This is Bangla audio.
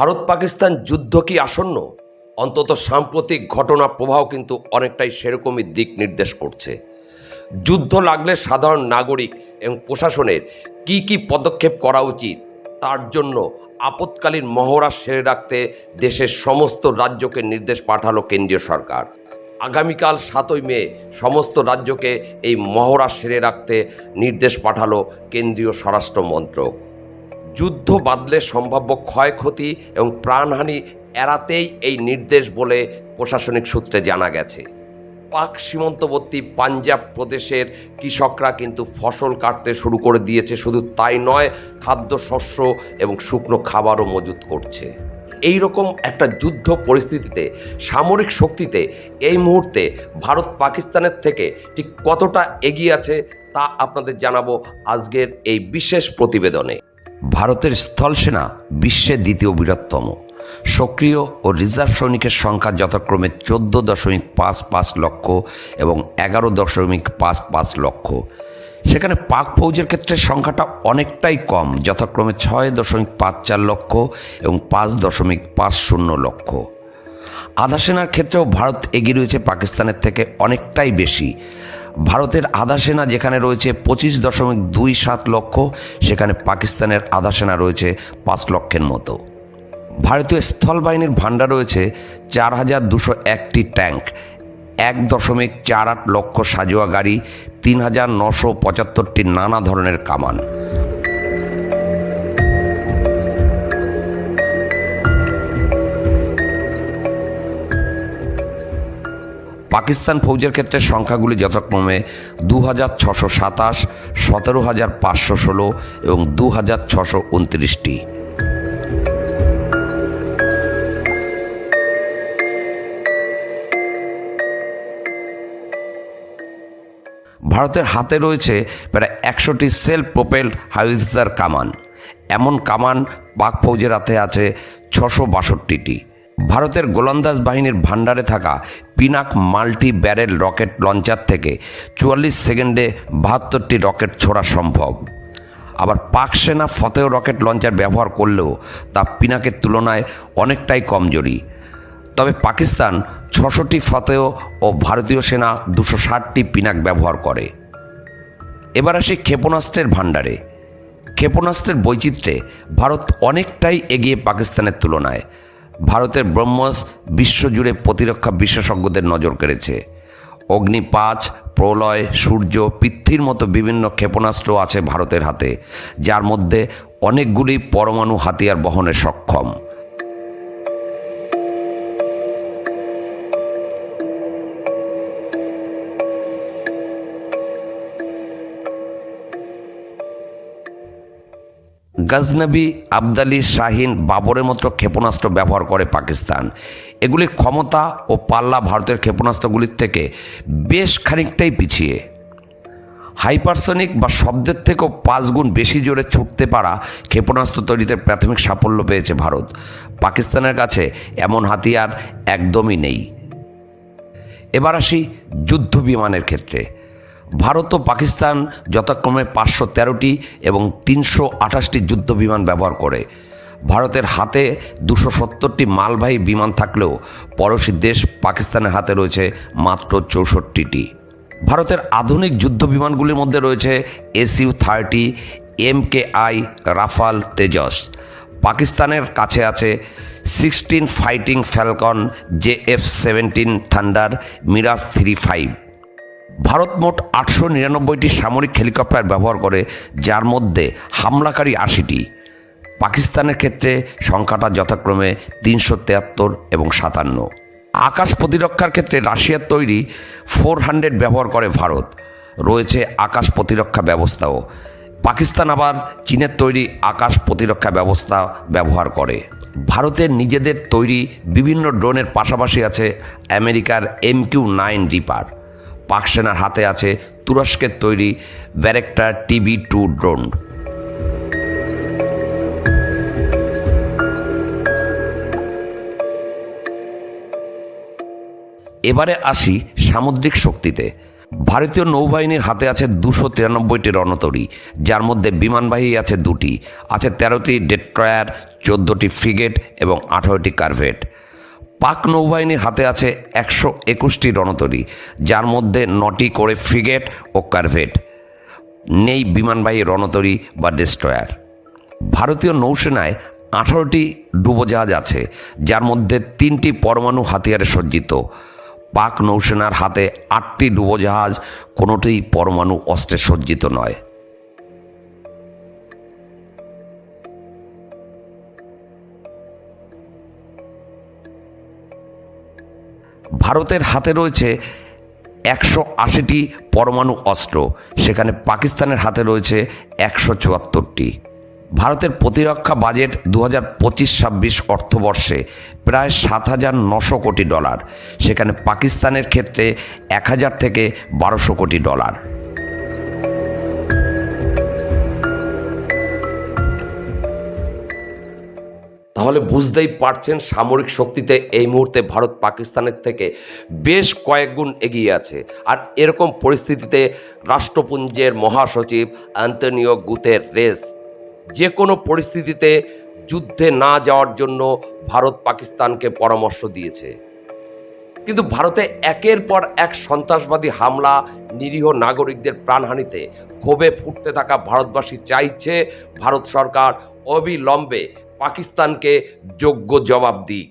ভারত পাকিস্তান যুদ্ধ কি আসন্ন? অন্তত সাম্প্রতিক ঘটনা প্রবাহ কিন্তু অনেকটাই সেরকমই দিক নির্দেশ করছে। যুদ্ধ লাগলে সাধারণ নাগরিক এবং প্রশাসনের কি কি পদক্ষেপ করা উচিত? তার জন্য আপৎকালীন মহড়া সেরে রাখতে দেশের সমস্ত রাজ্যকে নির্দেশ পাঠালো কেন্দ্রীয় সরকার। আগামীকাল সাতই মে সমস্ত রাজ্যকে এই মহড়া সেরে রাখতে নির্দেশ পাঠালো কেন্দ্রীয় স্বরাষ্ট্র মন্ত্রক। যুদ্ধ বাদলে সম্ভাব্য ক্ষয়ক্ষতি এবং প্রাণহানি এড়াতেই এই নির্দেশ বলে প্রশাসনিক সূত্রে জানা গেছে। পাক সীমান্তবর্তী পাঞ্জাব প্রদেশের কৃষকরা কিন্তু ফসল কাটতে শুরু করে দিয়েছে, শুধু তাই নয় খাদ্যশস্য এবং শুকনো খাবারও মজুত করছে। এই রকম একটা যুদ্ধ পরিস্থিতিতে, সামরিক শক্তিতে এই মুহূর্তে ভারত পাকিস্তানের থেকে ঠিক কতটা এগিয়ে আছে তা আপনাদের জানাব আজকের এই বিশেষ প্রতিবেদনে। ভারতের স্থলসেনা বিশ্বের দ্বিতীয় বৃহত্তম। সক্রিয় ও রিজার্ভ সৈনিকের সংখ্যা যথাক্রমে চোদ্দ দশমিক পাঁচ পাঁচ লক্ষ এবং এগারো দশমিক পাঁচ পাঁচ লক্ষ। সেখানে পাক ফৌজের ক্ষেত্রে সংখ্যাটা অনেকটাই কম, যথাক্রমে ছয় দশমিক পাঁচ চার লক্ষ এবং পাঁচ দশমিক পাঁচ শূন্য লক্ষ। আধা সেনার ক্ষেত্রেও ভারত এগিয়ে রয়েছে পাকিস্তানের থেকে অনেকটাই বেশি। ভারতের আধা সেনা যেখানে রয়েছে পঁচিশ দশমিক দুই সাত লক্ষ, সেখানে পাকিস্তানের আধা সেনা রয়েছে পাঁচ লক্ষের মতো। ভারতীয় স্থলবাহিনীর ভাণ্ডার রয়েছে চার হাজার দুশো একটি ট্যাঙ্ক, এক দশমিক চার আট লক্ষ সাজোয়া গাড়ি, তিন হাজার নশো পঁচাত্তরটি নানা ধরনের কামান। পাকিস্তান ফৌজের ক্ষেত্রে সংখ্যাগুলি যথাক্রমে দু হাজার ছশো সাতাশ সতেরো হাজার পাঁচশো ষোলো এবং দু হাজার ছশো উনত্রিশটি। ভারতের হাতে রয়েছে প্রায় একশোটি সেলফ প্রোপেল হাইজার কামান। এমন কামান পাক ফৌজের হাতে আছে ছশো বাষট্টিটি। ভারতের গোলন্দাজ বাহিনীর ভাণ্ডারে থাকা Pinaka multi barrel rocket launcher থেকে চুয়াল্লিশ সেকেন্ডে বাহাত্তরটি রকেট ছোড়া সম্ভব। আবার পাক সেনা ফতেহ রকেট লঞ্চার ব্যবহার করলেও তা পিনাকের তুলনায় অনেকটাই কমজোরি। তবে পাকিস্তান ছশোটি ফতেহ ও ভারতীয় সেনা দুশো ষাটটি পিনাক ব্যবহার করে। এবার আসি ক্ষেপণাস্ত্রের ভাণ্ডারে। ক্ষেপণাস্ত্রের বৈচিত্র্যে ভারত অনেকটাই এগিয়ে পাকিস্তানের তুলনায়। ভারতের ব্রহ্মস বিশ্বজুড়ে প্রতিরক্ষা বিশেষজ্ঞদের নজর কেড়েছে। অগ্নি পাঁচ প্রলয়, সূর্য, পৃথ্বীর মতো বিভিন্ন ক্ষেপণাস্ত্র আছে ভারতের হাতে, যার মধ্যে অনেকগুলি পরমাণু হাতিয়ার বহনে সক্ষম। গজনবী আবদালি শাহিন বাবরের মতো ক্ষেপণাস্ত্র ব্যবহার করে পাকিস্তান। এগুলির ক্ষমতা ও পাল্লা ভারতের ক্ষেপণাস্ত্রগুলির থেকে বেশ খানিকটাই পিছিয়ে। হাইপারসনিক বা শব্দের থেকেও পাঁচ গুণ বেশি জোরে ছুটতে পারা ক্ষেপণাস্ত্র তৈরিতে প্রাথমিক সাফল্য পেয়েছে ভারত। পাকিস্তানের কাছে এমন হাতিয়ার একদমই নেই। এবার আসি যুদ্ধ বিমানের ক্ষেত্রে। ভারত ও পাকিস্তান যথাক্রমে পাঁচশো তেরোটি এবং তিনশো আঠাশটি যুদ্ধ বিমান ব্যবহার করে। ভারতের হাতে দুশো সত্তরটি মালবাহী বিমান থাকলেও পড়োশী দেশ পাকিস্তানের হাতে রয়েছে মাত্র চৌষট্টিটি। ভারতের আধুনিক যুদ্ধ বিমানগুলির মধ্যে রয়েছে SU thirty, M K I, Rafale Tejas. পাকিস্তানের কাছে আছে sixteen fighting falcon J F seventeen thunder, Mirage three five. Bharat মোট আটশো নিরানব্বইটি সামরিক হেলিকপ্টার ব্যবহার করে, যার মধ্যে হামলাকারী আশিটি। পাকিস্তানের ক্ষেত্রে সংখ্যাটা যথাক্রমে তিনশো তেয়াত্তর এবং সাতান্ন। আকাশ প্রতিরক্ষার ক্ষেত্রে রাশিয়ার তৈরি ফোর হান্ড্রেড ব্যবহার করে ভারত। রয়েছে আকাশ প্রতিরক্ষা ব্যবস্থাও। পাকিস্তান আবার চীনের তৈরি আকাশ প্রতিরক্ষা ব্যবস্থা ব্যবহার করে। ভারতের নিজেদের তৈরি বিভিন্ন ড্রোনের পাশাপাশি আছে আমেরিকার এম কিউ নাইন রিপার। পাক সেনার হাতে আছে তুরস্কের তৈরি ব্যারেক্টার টিভি টু ড্রোন। এবারে আসি সামুদ্রিক শক্তিতে। ভারতীয় নৌবাহিনীর হাতে আছে দুশো তিরানব্বইটি রণতরী, যার মধ্যে বিমানবাহী আছে দুটি, আছে তেরোটি ডেট্রয়ার, চোদ্দোটি ফ্রিগেট এবং আঠারোটি কারভেট। পাক নৌবাহিনীর হাতে আছে একশো একুশটি রণতরী, যার মধ্যে নটি করে ফ্রিগেট ও কারভেট। নেই বিমানবাহী রণতরী বা ডেস্ট্রয়ার। ভারতীয় নৌসেনায় আঠারোটি ডুবোজাহাজ আছে, যার মধ্যে তিনটি পরমাণু হাতিয়ারে সজ্জিত। পাক নৌসেনার হাতে আটটি ডুবোজাহাজ, কোনোটিই পরমাণু অস্ত্রে সজ্জিত নয়। ভারতের হাতে রয়েছে একশো আশিটি পরমাণু অস্ত্র। সেখানে পাকিস্তানের হাতে রয়েছে একশো চুয়াত্তরটি। ভারতের প্রতিরক্ষা বাজেট দু হাজার পঁচিশ ছাব্বিশ অর্থবর্ষে প্রায় সাত হাজার নশো কোটি ডলার। সেখানে পাকিস্তানের ক্ষেত্রে এক হাজার থেকে বারোশো কোটি ডলার। তাহলে বুঝতেই পারছেন সামরিক শক্তিতে এই মুহূর্তে ভারত পাকিস্তানের থেকে বেশ কয়েক গুণ এগিয়ে আছে। আর এরকম পরিস্থিতিতে রাষ্ট্রপুঞ্জের মহাসচিব অ্যান্টনিও গুতের রেস যে কোনো পরিস্থিতিতে যুদ্ধে না যাওয়ার জন্য ভারত পাকিস্তানকে পরামর্শ দিয়েছে। কিন্তু ভারতে একের পর এক সন্ত্রাসবাদী হামলা নিরীহ নাগরিকদের প্রাণহানিতে ক্ষোভে ফুটতে থাকা ভারতবাসী চাইছে ভারত সরকার অবিলম্বে পাকিস্তানকে যোগ্য জবাব দিক